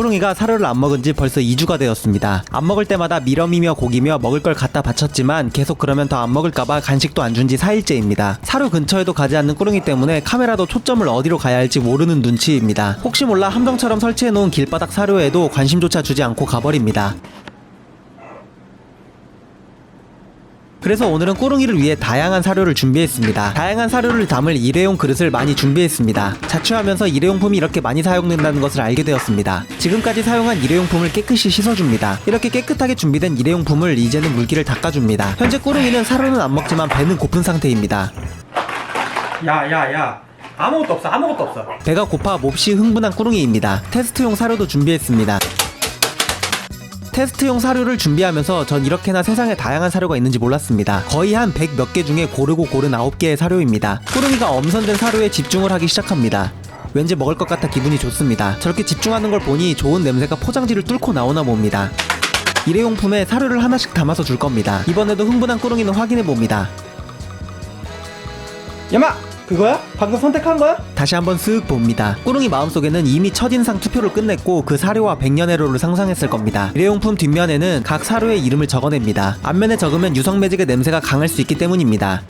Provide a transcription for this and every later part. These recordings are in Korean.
꾸릉이가 사료를 안 먹은 지 벌써 2주가 되었습니다. 안 먹을 때마다 미럼이며 고기며 먹을 걸 갖다 바쳤지만 계속 그러면 더 안 먹을까봐 간식도 안 준 지 4일째입니다. 사료 근처에도 가지 않는 꾸릉이 때문에 카메라도 초점을 어디로 가야 할지 모르는 눈치입니다. 혹시 몰라 함정처럼 설치해놓은 길바닥 사료에도 관심조차 주지 않고 가버립니다. 그래서 오늘은 꾸릉이를 위해 다양한 사료를 준비했습니다. 다양한 사료를 담을 일회용 그릇을 많이 준비했습니다. 자취하면서 일회용품이 이렇게 많이 사용된다는 것을 알게 되었습니다. 지금까지 사용한 일회용품을 깨끗이 씻어줍니다. 이렇게 깨끗하게 준비된 일회용품을 이제는 물기를 닦아줍니다. 현재 꾸릉이는 사료는 안 먹지만 배는 고픈 상태입니다. 야 야 야 아무것도 없어 아무것도 없어 배가 고파 몹시 흥분한 꾸릉이입니다. 테스트용 사료도 준비했습니다. 테스트용 사료를 준비하면서 전 이렇게나 세상에 다양한 사료가 있는지 몰랐습니다. 거의 한 100 몇 개 중에 고르고 고른 9개의 사료입니다. 꾸릉이가 엄선된 사료에 집중을 하기 시작합니다. 왠지 먹을 것 같아 기분이 좋습니다. 저렇게 집중하는 걸 보니 좋은 냄새가 포장지를 뚫고 나오나 봅니다. 일회용품에 사료를 하나씩 담아서 줄 겁니다. 이번에도 흥분한 꾸릉이는 확인해 봅니다. 야마 그거야? 방금 선택한 거야? 다시 한번 쓱 봅니다. 꾸릉이 마음속에는 이미 첫인상 투표를 끝냈고 그 사료와 백년해로를 상상했을 겁니다. 일회용품 뒷면에는 각 사료의 이름을 적어냅니다. 앞면에 적으면 유성 매직의 냄새가 강할 수 있기 때문입니다.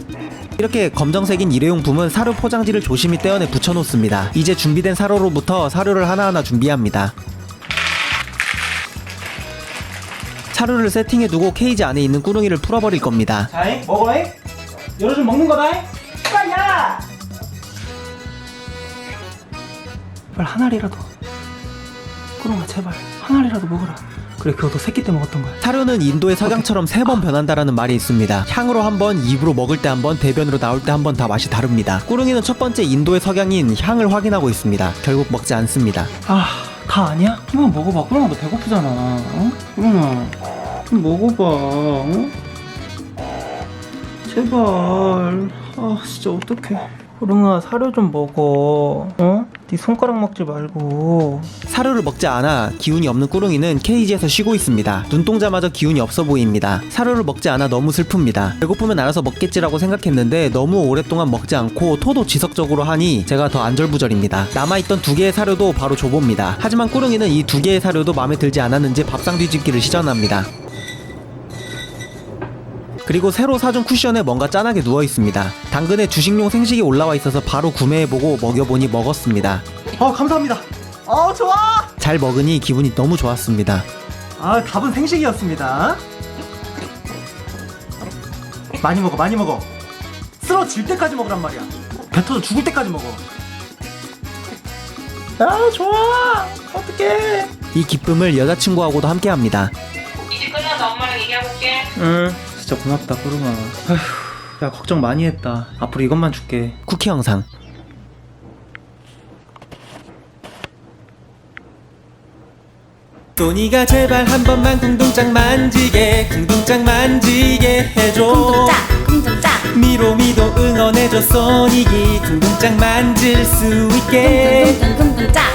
이렇게 검정색인 일회용품은 사료 포장지를 조심히 떼어내 붙여놓습니다. 이제 준비된 사료로부터 사료를 하나하나 준비합니다. 사료를 세팅해두고 케이지 안에 있는 꾸릉이를 풀어버릴 겁니다. 자잉 먹어잉 열어주면 먹는 거다잉 야야 제발 한 알이라도 꾸렁아 제발 한 알이라도 먹어라 그래 그거 너 새끼 때 먹었던 거야 사료는 인도의 석양처럼 세 번 변한다라는 말이 있습니다. 향으로 한 번, 입으로 먹을 때 한 번, 대변으로 나올 때 한 번 다 맛이 다릅니다. 꾸릉이는 첫 번째 인도의 석양인 향을 확인하고 있습니다. 결국 먹지 않습니다. 아 다 아니야? 한번 먹어봐 꾸렁아 너 배고프잖아 어? 꾸렁아 좀 먹어봐 어? 제발 아 진짜 어떡해 꾸렁아 사료 좀 먹어 어? 네 손가락 먹지 말고 사료를 먹지 않아 기운이 없는 꾸릉이는 케이지에서 쉬고 있습니다. 눈동자마저 기운이 없어 보입니다. 사료를 먹지 않아 너무 슬픕니다. 배고프면 알아서 먹겠지라고 생각했는데 너무 오랫동안 먹지 않고 토도 지속적으로 하니 제가 더 안절부절입니다. 남아있던 두 개의 사료도 바로 줘봅니다. 하지만 꾸릉이는 이 두 개의 사료도 마음에 들지 않았는지 밥상 뒤집기를 시전합니다. 그리고 새로 사준 쿠션에 뭔가 짠하게 누워 있습니다. 당근에 주식용 생식이 올라와 있어서 바로 구매해보고 먹여보니 먹었습니다. 어 감사합니다 어 좋아 잘 먹으니 기분이 너무 좋았습니다. 아 답은 생식이었습니다 많이 먹어 많이 먹어 쓰러질 때까지 먹으란 말이야 배 터져 죽을 때까지 먹어 아 좋아 어떡해 이 기쁨을 여자친구하고도 함께 합니다. 이제 끝나서 엄마랑 얘기해볼게. 응 진짜 고맙다 꾸rum아 아휴 야 걱정 많이 했다. 앞으로 이것만 줄게. 쿠키 영상. 소니가 제발 한 번만 궁둥짝 만지게 궁둥짝 만지게 해줘. 쿵둥짝 쿵둥짝 미로미도 응원해줘 소닉이. 궁둥짝 만질 수 있게. 쿵둥쿵둥 쿵둥짝